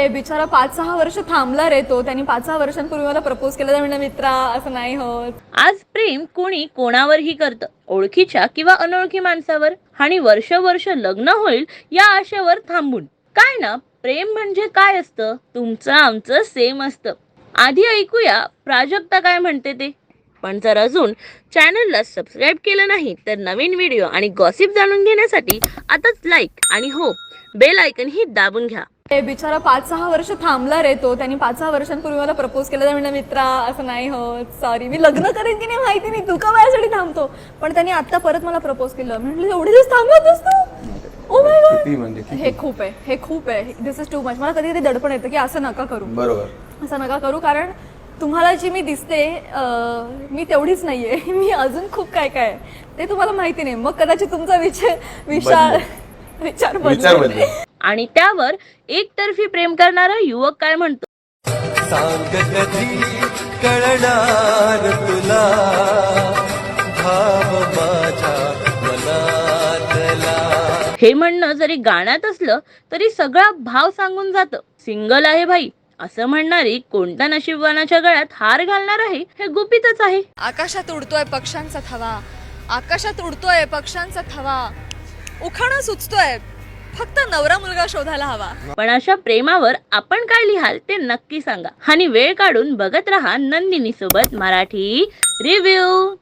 बिचारा पाच सहा वर्ष थांबला रे तो. त्यांनी पाच सहा वर्षांपूर्वी मला प्रपोज केलं. तर मित्रा असं नाही होत. आज प्रेम कोणी कोणावरही करतं. ओळखीच्या किंवा अनोळखी माणसावर. आणि वर्ष वर्ष लग्न होईल या आशेवर थांबून. काय ना प्रेम म्हणजे काय असतं? तुमचं आमचं सेम असतं. आधी ऐकूया प्राजक्ता काय म्हणते ते. पण जर अजून चॅनलला सबस्क्राईब केलं नाही तर नवीन व्हिडिओ आणि गॉसिप जाणून घेण्यासाठी आताच लाईक आणि हो बेल आयकन ही दाबून घ्या. ए, बिचारा पाच सहा वर्ष थांबला रे तो. त्यांनी पाच सहा वर्षांपूर्वी मला प्रपोज केलं तर म्हणलं मित्रा असं नाही होत. सॉरी मी लग्न करेन की नाही माहिती नाही. तू का माझ्यासाठी थांबतो? पण त्यांनी आता परत मला प्रपोज केलं. म्हटलं एवढे दिवस थांबत तू? Oh my God? हे खूप आहे. हे खूप आहे. दिस इज टू मच मला कधी कधी दडपण येतं की असं नका करू. बरोबर. असं नका करू कारण तुम्हाला जी मी दिसते मी तेवढीच नाहीये. मी अजून खूप काय काय. ते तुम्हाला माहिती नाही. मग कदाचित तुमचा विचार विचार विचार विचार बदलेल. आणि त्यावर एकतर्फी प्रेम करणारा युवक काय म्हणतो? कळणार तुला? भाव माझ्या मनातला. हे म्हणणं जरी गाण्यात असलं तरी सगळा भाव सांगून जातं. सिंगल आहे भाई. असं म्हणणारी कोणत्या नशीबवानाच्या गळ्यात हार घालणार आहे हे गुपितच आहे. आकाशात उडतोय पक्ष्यांचा थवा. आकाशात उडतोय पक्ष्यांचा थवा. उखाणा सुचतोय फक्त नवरा मुलगा शोधायला हवा. पण अशा प्रेमावर आपण काय लिहाल ते नक्की सांगा. आणि वेळ काढून बघत राहा नंदिनी सोबत मराठी रिव्ह्यू